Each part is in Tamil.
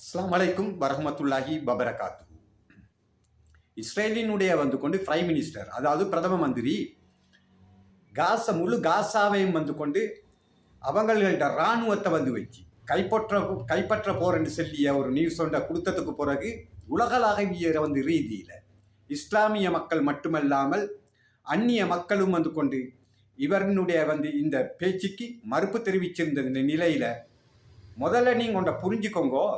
அஸ்லாம் அலைக்கும் வரஹமத்துல்லாஹி பபரகாத்து இஸ்ரேலினுடைய வந்து கொண்டு பிரைம் மினிஸ்டர் அதாவது பிரதம மந்திரி காசா முழு காசாவையும் வந்து கொண்டு அவங்கள்கிட்ட இராணுவத்தை வந்து வச்சு கைப்பற்ற கைப்பற்ற போறேன்னு சொல்லிய ஒரு நியூஸ் ஒன்றை கொடுத்ததுக்கு பிறகு உலகளாவிய வந்து ரீதியில் இஸ்லாமிய மக்கள் மட்டுமல்லாமல் அந்நிய மக்களும் வந்து கொண்டு இவர்களுடைய வந்து இந்த பேச்சுக்கு மறுப்பு தெரிவிச்சிருந்த நிலையில் முதல்ல நீங்கள் ஒன்றை புரிஞ்சுக்கோங்கோ.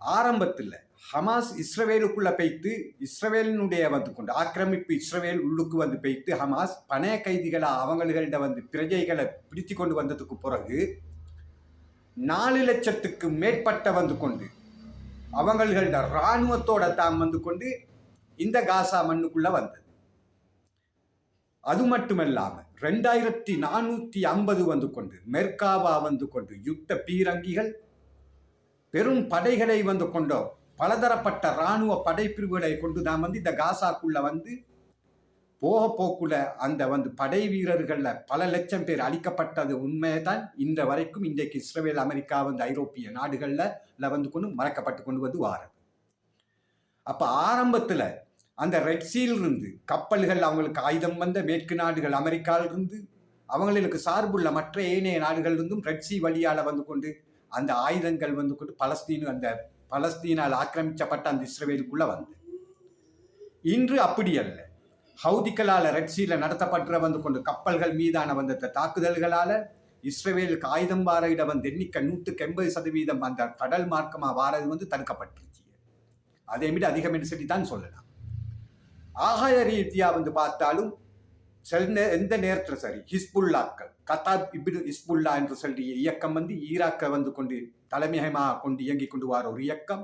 ஆரம்பத்தில் ஹமாஸ் இஸ்ரவேலுக்குள்ள பெய்த்து இஸ்ரவேலினுடைய வந்து கொண்டு ஆக்கிரமிப்பு இஸ்ரவேல் உள்ளுக்கு வந்து பெய்த்து ஹமாஸ் பணைய கைதிகளை அவங்கள்கிட்ட வந்து பிரஜைகளை பிடித்து கொண்டு வந்ததுக்கு பிறகு நாலு லட்சத்துக்கு மேற்பட்ட வந்து கொண்டு அவங்கள்ட இராணுவத்தோட தாம் வந்து கொண்டு இந்த காசா மண்ணுக்குள்ள வந்தது. அது மட்டுமல்லாமல் ரெண்டாயிரத்தி நானூற்றி ஐம்பது வந்து கொண்டு மெர்காவா வந்து கொண்டு யுத்த பீரங்கிகள் பெரும் படைகளை வந்து கொண்டோ பலதரப்பட்ட இராணுவ படைப்பிரிவுகளை கொண்டு நாம் வந்து இந்த காசாக்குள்ள வந்து போக போக்குள்ள அந்த வந்து படை வீரர்களில் பல லட்சம் பேர் அழிக்கப்பட்டது உண்மைதான் இன்ற வரைக்கும் இன்றைக்கு இஸ்ரேல் அமெரிக்கா வந்து ஐரோப்பிய நாடுகளில் வந்து கொண்டு மறக்கப்பட்டு கொண்டு வந்து வாரது. அப்போ ஆரம்பத்தில் அந்த ரெட் இருந்து கப்பல்கள் அவங்களுக்கு ஆயுதம் வந்த மேற்கு நாடுகள் அமெரிக்காவிலிருந்து அவங்களுக்கு சார்புள்ள மற்ற ஏனைய நாடுகள் இருந்தும் வழியால் வந்து கொண்டு அந்த ஆயுதங்கள் வந்து கொண்டு பலஸ்தீன் அந்த பலஸ்தீனால் ஆக்கிரமிக்கப்பட்ட அந்த இஸ்ரேலுக்குள்ள வந்து இன்று அப்படி அல்ல. ஹவுதிக்களால் ரெட்சியில் நடத்தப்பட்ட வந்து கொண்டு கப்பல்கள் மீதான வந்த தாக்குதல்களால் இஸ்ரேலுக்கு ஆயுதம் வார இடம் வந்து எண்ணிக்கை நூற்றுக்கு எண்பது சதவீதம் அந்த கடல் மார்க்கமாக வாரது வந்து தடுக்கப்பட்டுருச்சு. அதே விட அதிகம் என்று சொல்லி தான் சொல்லலாம். ஆகாய ரீதியாக வந்து பார்த்தாலும் செல் எந்த நேரத்தில் சரி? ஹிஸ்புல்லாக்கள். கத்தாப் இபிடு ஹிஸ்புல்லா என்று சொல்லிய இயக்கம் வந்து ஈராக்கை வந்து கொண்டு தலைமையகமாக கொண்டு இயங்கி கொண்டு வர ஒரு இயக்கம்.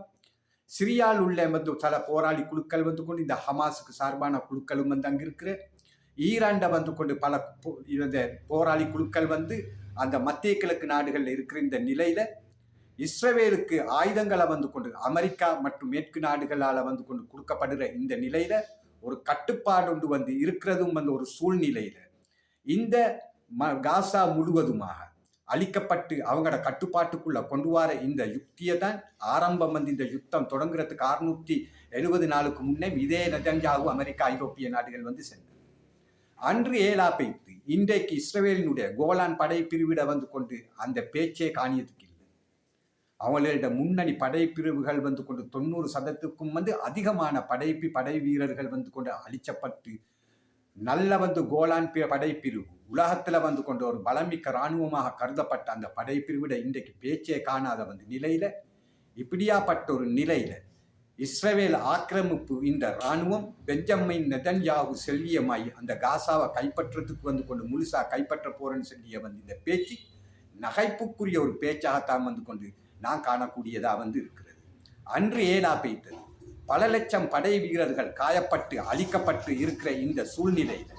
சிரியால் உள்ள வந்து சில போராளி குழுக்கள் வந்து கொண்டு இந்த ஹமாஸுக்கு சார்பான குழுக்களும் வந்து அங்கே இருக்கிற ஈராண்ட வந்து கொண்டு பல போ- இந்த போராளி குழுக்கள் வந்து அந்த மத்திய கிழக்கு நாடுகளில் இருக்கிற இந்த நிலையில இஸ்ரவேலுக்கு ஆயுதங்களை வந்து கொண்டு அமெரிக்கா மற்றும் மேற்கு நாடுகளால் வந்து கொண்டு கொடுக்கப்படுகிற இந்த நிலையில ஒரு கட்டுப்பாடு ஒன்று வந்து இருக்கிறதும் வந்து ஒரு சூழ்நிலையில இந்த ம- காசா முழுவதுமாக அழிக்கப்பட்டு அவங்களோட கட்டுப்பாட்டுக்குள்ள கொண்டு வர இந்த யுக்தியை தான் ஆரம்பம் வந்து இந்த யுத்தம் தொடங்குறதுக்கு அறுநூற்றி எழுபது நாளுக்கு முன்னே இதே நெதன்யாகு அமெரிக்கா ஐரோப்பிய நாடுகள் வந்து சென்றது. அன்று ஏலா பைத்து இன்றைக்கு இஸ்ரேலினுடைய கோலான் படை பிரிவிட வந்து கொண்டு அந்த பேச்சே காணியதுக்கு அவர்களிட முன்னணி படைப்பிரிவுகள் வந்து கொண்டு தொண்ணூறு சதத்துக்கும் வந்து அதிகமான படைப்பி படை வீரர்கள் வந்து கொண்டு அழிச்சப்பட்டு நல்ல வந்து கோலான் படைப்பிரிவு உலகத்துல வந்து கொண்டு ஒரு பலமிக்க இராணுவமாக கருதப்பட்ட அந்த படைப்பிரிவிட இன்றைக்கு பேச்சே காணாத வந்து நிலையில இப்படியாப்பட்ட ஒரு நிலையில இஸ்ரேவேல் ஆக்கிரமிப்பு இந்த இராணுவம் பெஞ்சம்மை நெதன்யாவு செல்வியமாய் அந்த காசாவை கைப்பற்றத்துக்கு வந்து கொண்டு முழுசா கைப்பற்ற போறேன்னு சொல்லிய வந்து இந்த பேச்சு நகைப்புக்குரிய ஒரு பேச்சாகத்தான் வந்து கொண்டு நான் காணக்கூடியதா வந்து இருக்கிறது. அன்று ஏனா பெய்தது. பல லட்சம் படை வீரர்கள் காயப்பட்டு அழிக்கப்பட்டு இருக்கிற இந்த சூழ்நிலையில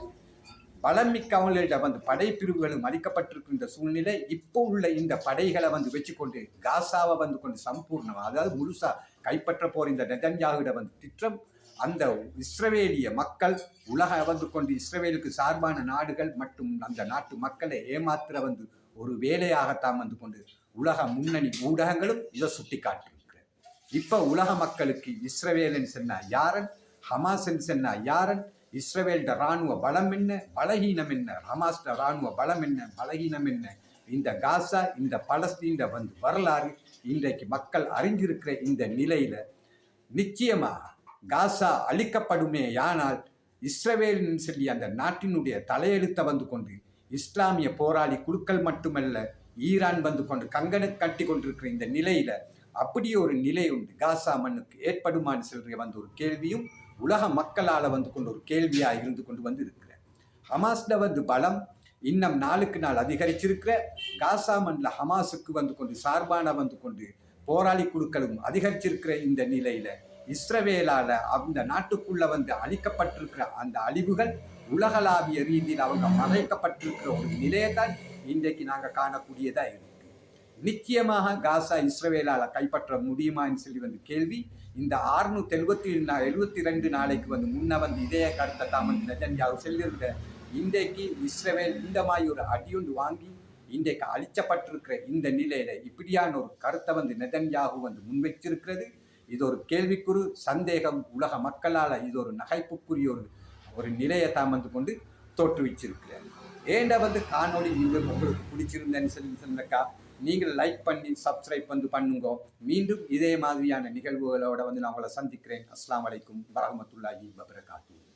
பலமிக்க அவங்களிடம் வந்து படைப்பிரிவுகளும் அளிக்கப்பட்டிருக்கின்ற சூழ்நிலை. இப்போ உள்ள இந்த படைகளை வந்து வச்சுக்கொண்டு காசாவை வந்து கொண்டு சம்பூர்ணம் அதாவது முழுசா கைப்பற்ற போற இந்த நெதன்யாவிட வந்து திட்டம் அந்த இஸ்ரவேலிய மக்கள் உலக வந்து கொண்டு இஸ்ரவேலுக்கு சார்பான நாடுகள் மற்றும் அந்த நாட்டு மக்களை ஏமாத்திர வந்து ஒரு வேலையாகத்தான் வந்து கொண்டு உலக முன்னணி ஊடகங்களும் இதை சுட்டி காட்டியிருக்கிறது. இப்ப உலக மக்களுக்கு இஸ்ரவேலன் சொன்னா யாரன் ஹமாசன் சொன்னா யாரன் இஸ்ரவேல்ட ராணுவ பலம் என்ன பலகீனம் என்ன ஹமாஸ்ட ராணுவ பலம் என்ன பலகீனம் என்ன இந்த காசா இந்த பலஸ்தீன வந்து வரலாறு இன்றைக்கு மக்கள் அறிஞ்சிருக்கிற இந்த நிலையில நிச்சயமாக காசா அழிக்கப்படுமே ஆனால் இஸ்ரவேலின் சொல்லி அந்த நாட்டினுடைய தலையெழுத்தை வந்து கொண்டு இஸ்லாமிய போராளி குழுக்கள் மட்டுமல்ல ஈரான் வந்து கொண்டு கங்கணு கட்டி கொண்டிருக்கிற இந்த நிலையில அப்படி ஒரு நிலை உண்டு. காசா மண்ணுக்கு ஏற்படுமான்னு சொல்ற வந்து ஒரு கேள்வியும் உலக மக்களால் வந்து கொண்டு ஒரு கேள்வியா இருந்து கொண்டு வந்து இருக்கிற ஹமாஸ்ல வந்து பலம் இன்னும் நாளுக்கு நாள் அதிகரிச்சிருக்கிற. காசா மண்ணில் ஹமாஸுக்கு வந்து கொண்டு சார்பான வந்து கொண்டு போராளி குழுக்களும் அதிகரிச்சிருக்கிற இந்த நிலையில இஸ்ரவேலால அந்த நாட்டுக்குள்ள வந்து அழிக்கப்பட்டிருக்கிற அந்த அழிவுகள் உலகளாவிய ரீதியில் அவங்க மறைக்கப்பட்டிருக்கிற ஒரு நிலையை தான் இன்றைக்கு நாங்கள் காணக்கூடியதாக இருக்கு. நிச்சயமாக காசா இஸ்ரவேலால் கைப்பற்ற முடியுமான்னு சொல்லி வந்து கேள்வி. இந்த ஆறுநூத்தி எழுபத்தி எழுபத்தி ரெண்டு நாளைக்கு வந்து முன்ன வந்து இதய கருத்தை தான் வந்து நெதன்யாவு செல்லிருந்த இன்றைக்கு இஸ்ரவேல் இந்த மாதிரி ஒரு அடியுண்டு வாங்கி இன்றைக்கு அழிச்சப்பட்டிருக்கிற இந்த நிலையில இப்படியான ஒரு கருத்தை வந்து நெதன்யாகு வந்து முன்வைச்சிருக்கிறது. இது ஒரு கேள்விக்குறு சந்தேகம் உலக மக்களால் இது ஒரு நகைப்புக்குரிய ஒரு ஒரு நிலையை தான் வந்து கொண்டு தோற்றுவிச்சிருக்கிறார் ஏண்டா வந்து காணொலி நீங்கள் உங்களுக்கு பிடிச்சிருந்தேன்னு சொல்லி சொன்னக்கா நீங்கள் லைக் பண்ணி சப்ஸ்கிரைப் வந்து பண்ணுங்க. மீண்டும் இதே மாதிரியான நிகழ்வுகளோட வந்து நான் உங்களை சந்திக்கிறேன். அஸ்லாம் அலைக்கும் வரமத்துல்லாஹி வபரகாத்துஹு.